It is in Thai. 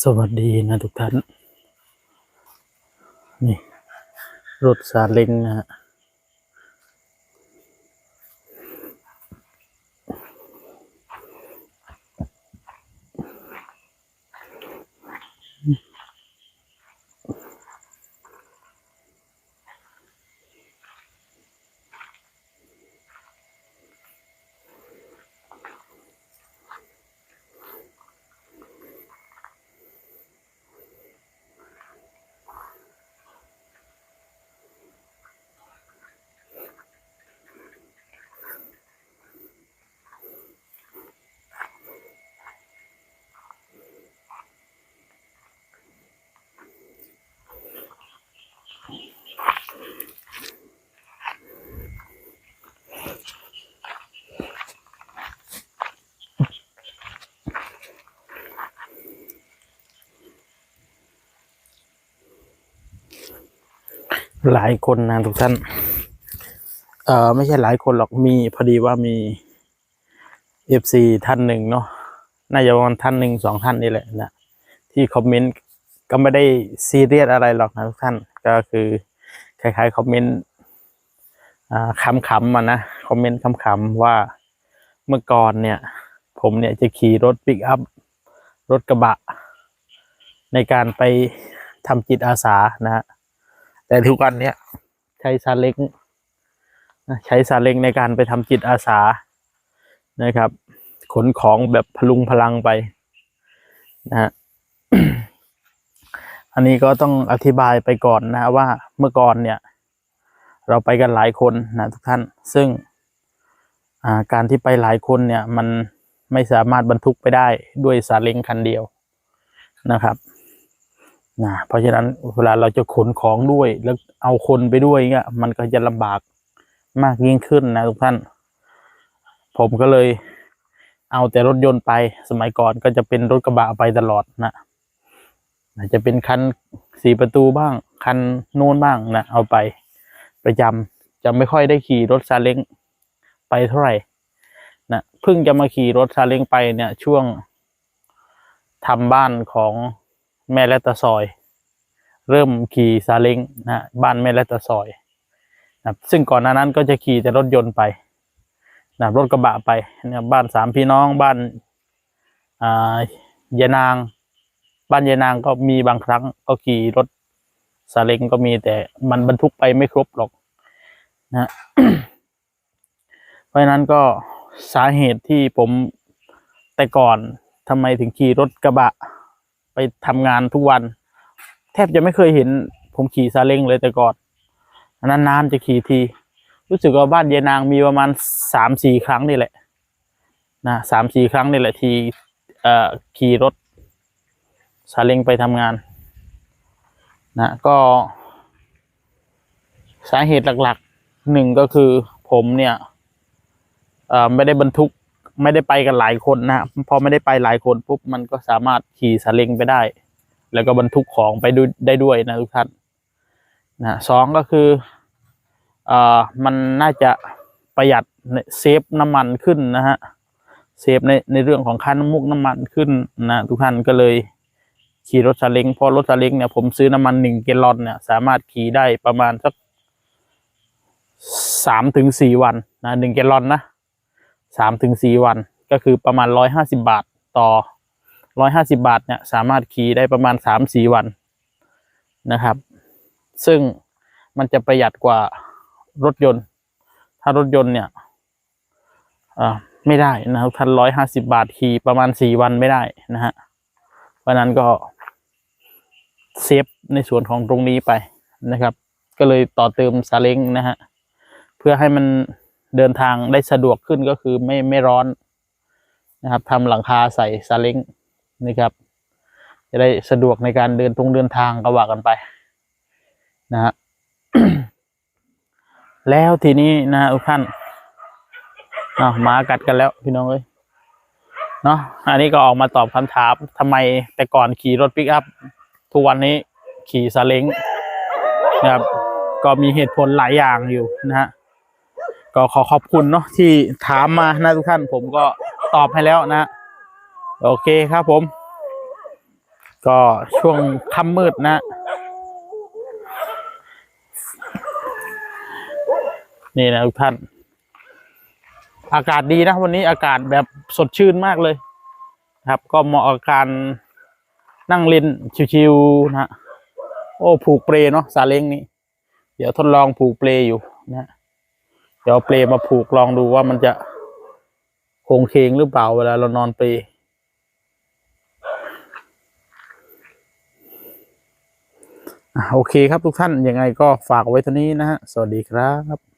สวัสดีนะทุกท่าน นี่ รถซาเล้งนะฮะ หลายคนนะทุกท่าน เอ่อไม่ใช่หลายคนหรอกมีพอดีว่ามีเอฟซีท่านหนึ่งเนาะน่าจะประมาณท่านหนึ่งสองท่านนี่แหละนะที่คอมเมนต์ก็ไม่ได้ซีเรียสอะไรหรอกนะทุกท่านก็คือคล้ายๆคอมเมนต์อ่าขำๆมานะคอมเมนต์ขำๆว่าเมื่อก่อนเนี่ย ผมเนี่ยจะขี่รถปิกอัพรถกระบะ ในการไปทำจิตอาสานะฮะ แต่ทุกวันเนี้ยใช้ซาเล้งใช้ซาเล้งในการไปทำจิตอาสานะครับ ขนของแบบพลุงพลังไปนะฮะอันนี้ก็ต้องอธิบายไปก่อนนะว่าเมื่อก่อนเนี่ย เราไปกันหลายคนนะทุกท่านซึ่งาการที่ไปหลายคนเนี่ยมันไม่สามารถบรรทุกไปได้ด้วยซาเล้งคันเดียวนะครับ นะเพราะฉะนั้นเวลาเราจะขนของด้วย แล้วเอาคนไปด้วยเงี้ยมันก็จะลำบากมากยิ่งขึ้นนะทุกท่าน ผมก็เลยเอาแต่รถยนต์ไปสมัยก่อนก็จะเป็นรถกระบะไปตลอดนะอาจจะเป็นคันสี่ประตูบ้าง คันโน้นบ้างนะเอาไปประจำจะไม่ค่อยได้ขี่รถซาเล้งไปเท่าไหร่นะเพิ่งจะมาขี่รถซาเล้งไปเนี่ยช่วงทำบ้านของ แม่และตาซอย เริ่มขี่ซาเล้งนะบ้านแม่และตาซอยนะครับซึ่งก่อนหน้านั้นก็จะขี่แต่รถยนต์ไปนะรถกระบะไปนี่ยบ้านสามพี่น้องบ้านอ่ายานาง บ้านยายนางก็มีบางครั้งก็ขี่รถซาเล้งก็มีแต่มันบรรทุกไปไม่ครบหรอกนะเพราะนั้นก็สาเหตุที่ผมแต่ก่อนทำไมถึงขี่รถกระบะ ไปทำงานทุกวัน แทบจะไม่เคยเห็น ผมขี่ซาเล้งเลยแต่ก่อนนานๆจะขี่ที รู้สึกว่าบ้านยายนางมีประมาณสามสี่ครั้งนี่แหละนะสามสี่ครั้งนี่แหละทีเอ่อขี่รถซาเล้งไปทำงานนะก็สาเหตุหลักๆหนึ่งก็คือผมเนี่ยไม่ได้บรรทุก ไม่ได้ไปกันหลายคนนะพอไม่ได้ไปหลายคนปุ๊บมันก็สามารถขี่ซาเล้งไปได้ แล้วก็บรรทุกของไปดูได้ด้วยนะทุกท่านนะสองก็คือเอ่อมันน่าจะประหยัดเซฟน้ำมันขึ้นนะฮะเซฟในในเรื่องของค่าน้ำมูกน้ำมันขึ้นนะทุกท่านก็เลยขี่รถซาเล้งเพราะรถซาเล้งเนี่ยผมซื้อน้ำมันหนึ่งแกลลอนเนี่ยสามารถขี่ได้ประมาณสักสามถึงสี่วันนะหนึ่งแกลลอนนะ สามถึงสี่วันก็คือประมาณร้อยห้าสิบาทต่อร้อยห้าสิบาทเนี่ยสามารถขี่ได้ประมาณสามสี่วันนะครับ ซึ่งมันจะประหยัดกว่ารถยนต์ ถ้ารถยนต์เนี่ยอ่าไม่ได้นะครับท่านร้อยห้าสิบาทขี่ประมาณสี่วันไม่ได้นะฮะเพราะฉะนั้นก็เซฟในส่วนของตรงนี้ไปนะครับ ก็เลยต่อเติมซาเล้งนะฮะเพื่อให้มัน เดินทางได้สะดวกขึ้นก็คือไม่ไม่ร้อนนะครับทำหลังคาใส่ซาเล้งนะครับจะได้สะดวกในการเดินตรงเดินทางก็ว่ากันไปนะฮะแล้วทีนี้นะทุกท่านเอาหมากัดกันแล้วพี่น้องเอ้ยเนาะอันนี้ก็ออกมาตอบคำถามทำไมแต่ก่อนขี่รถปิกอัพทุกวันนี้ขี่ซาเล้งนะครับ ก็มีเหตุผลหลายอย่างอยู่นะฮะ ก็ขอขอบคุณเนาะที่ถามมานะทุกท่านผมก็ตอบให้แล้วนะ โอเคครับผม ก็ช่วงค่ำมืดนะนี่นะทุกท่าน อากาศดีนะวันนี้อากาศแบบสดชื่นมากเลยครับ ก็เหมาะกับการนั่งเล่นชิวๆนะ โอ้ผูกเปลเนาะซาเล้งนี้ เดี๋ยวทดลองผูกเปลอยู่นะ เดี๋ยวเปลมาผูกลองดูว่ามันจะโคงเคงหรือเปล่าเวลาเรานอนเปลโอเคครับทุกท่านยังไงก็ฝากไว้เท่านี้นะฮะ สวัสดีครับ